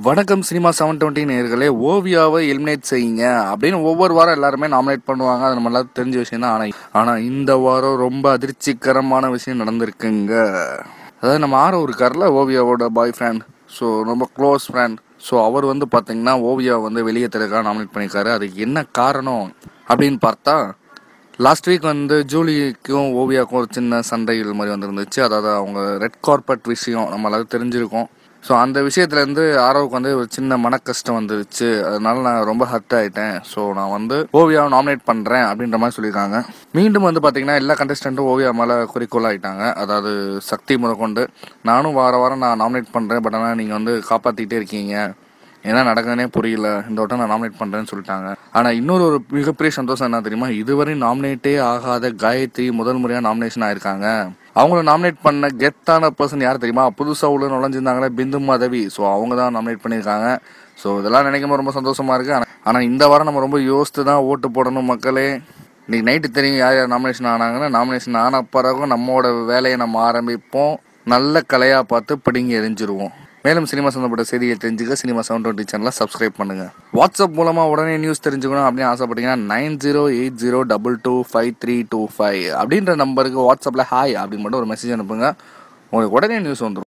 வணக்கம் cinema seven twenty நேர்களே ஓவியாவை eliminate செய்யுங்க அப்படின்னு ஒவ்வொரு வாரம் எல்லாருமே நாமினேட் பண்ணுவாங்க. அது நம்ம எல்லாரும் தெரிஞ்ச விஷயம் தான் ஆனால் ஆனால் இந்த வாரம் ரொம்ப அதிர்ச்சிகரமான விஷயம் நடந்திருக்குங்க. அதாவது நம்ம ஆரோ இருக்கார்ல ஓவியாவோட பாய் ஃப்ரெண்ட் ஸோ ரொம்ப க்ளோஸ் ஃப்ரெண்ட் ஸோ அவர் வந்து பார்த்தீங்கன்னா ஓவியா வந்து வெளியே தெருக்காக நாமினேட் பண்ணியிருக்காரு. அதுக்கு என்ன காரணம் அப்படின்னு பார்த்தா லாஸ்ட் வீக் வந்து ஜூலிக்கும் ஓவியாக்கும் ஒரு சின்ன சண்டைகள் மாதிரி வந்திருந்துச்சு. அதாவது அவங்க ரெட் கார்பெட் விஷயம் நம்ம எல்லாரும் தெரிஞ்சிருக்கோம். ஸோ அந்த விஷயத்துலேருந்து ஆரோவுக்கு வந்து ஒரு சின்ன மன கஷ்டம் வந்துருச்சு. அதனால நான் ரொம்ப ஹர்ட் ஆகிட்டேன் ஸோ நான் வந்து ஓவியாவை நாமினேட் பண்ணுறேன் அப்படின்ற மாதிரி சொல்லியிருக்காங்க. மீண்டும் வந்து பார்த்தீங்கன்னா எல்லா கண்டஸ்டண்ட்டும் ஓவியா மேலே குறிக்கோள் ஆகிட்டாங்க அதாவது சக்தி முதற்கொண்டு நானும் வார வாரம் நான் நாமினேட் பண்ணுறேன் பட் ஆனால் நீங்கள் வந்து காப்பாற்றிக்கிட்டே இருக்கீங்க. என்ன நடக்குதுனே புரியல. இந்த வட்டம் நான் நாமினேட் பண்ணுறேன்னு சொல்லிட்டாங்க. ஆனால் இன்னொரு ஒரு மிகப்பெரிய சந்தோஷம் என்ன தெரியுமா? இதுவரை நாமினேட்டே ஆகாத காயத்ரி முதல் முறையாக நாமினேஷன் ஆயிருக்காங்க. அவங்கள நாமினேட் பண்ண கெத்தான பர்சன் யார் தெரியுமா? புதுசாக உள்ள நுழைஞ்சிருந்தாங்களே பிந்து மாதவி. ஸோ அவங்க தான் நாமினேட் பண்ணியிருக்காங்க. ஸோ இதெல்லாம் நினைக்கும் போது ரொம்ப சந்தோஷமாக இருக்குது ஆனால் ஆனால் இந்த வாரம் நம்ம ரொம்ப யோசித்து தான் ஓட்டு போடணும் மக்களே. இன்னைக்கு நைட்டு தெரியும் யார் யார் நாமினேஷன் ஆனாங்கன்னா. நாமினேஷன் ஆன பிறகும் நம்மளோட வேலையை நம்ம ஆரம்பிப்போம். நல்ல கலையாக பார்த்து பிடிங்கி எரிஞ்சிருவோம் மேலும் சினிமா சம்மந்தப்பட்ட செய்தியை தெரிஞ்சுக்க சினிமா செவன் டுவெண்ட்டி சேனலை சப்ஸ்கிரைப் பண்ணுங்க. வாட்ஸ்அப் மூலமாக உடனே நியூஸ் தெரிஞ்சுக்கணும் அப்படின்னு ஆசைப்பட்டீங்கன்னா nine zero eight zero double two five three two five அப்படின்ற நம்பருக்கு வாட்ஸ்அப்பில் ஹாய் அப்படின்னு மட்டும் ஒரு மெசேஜ் அனுப்புங்க. உங்களுக்கு உடனே நியூஸ் வந்துடும்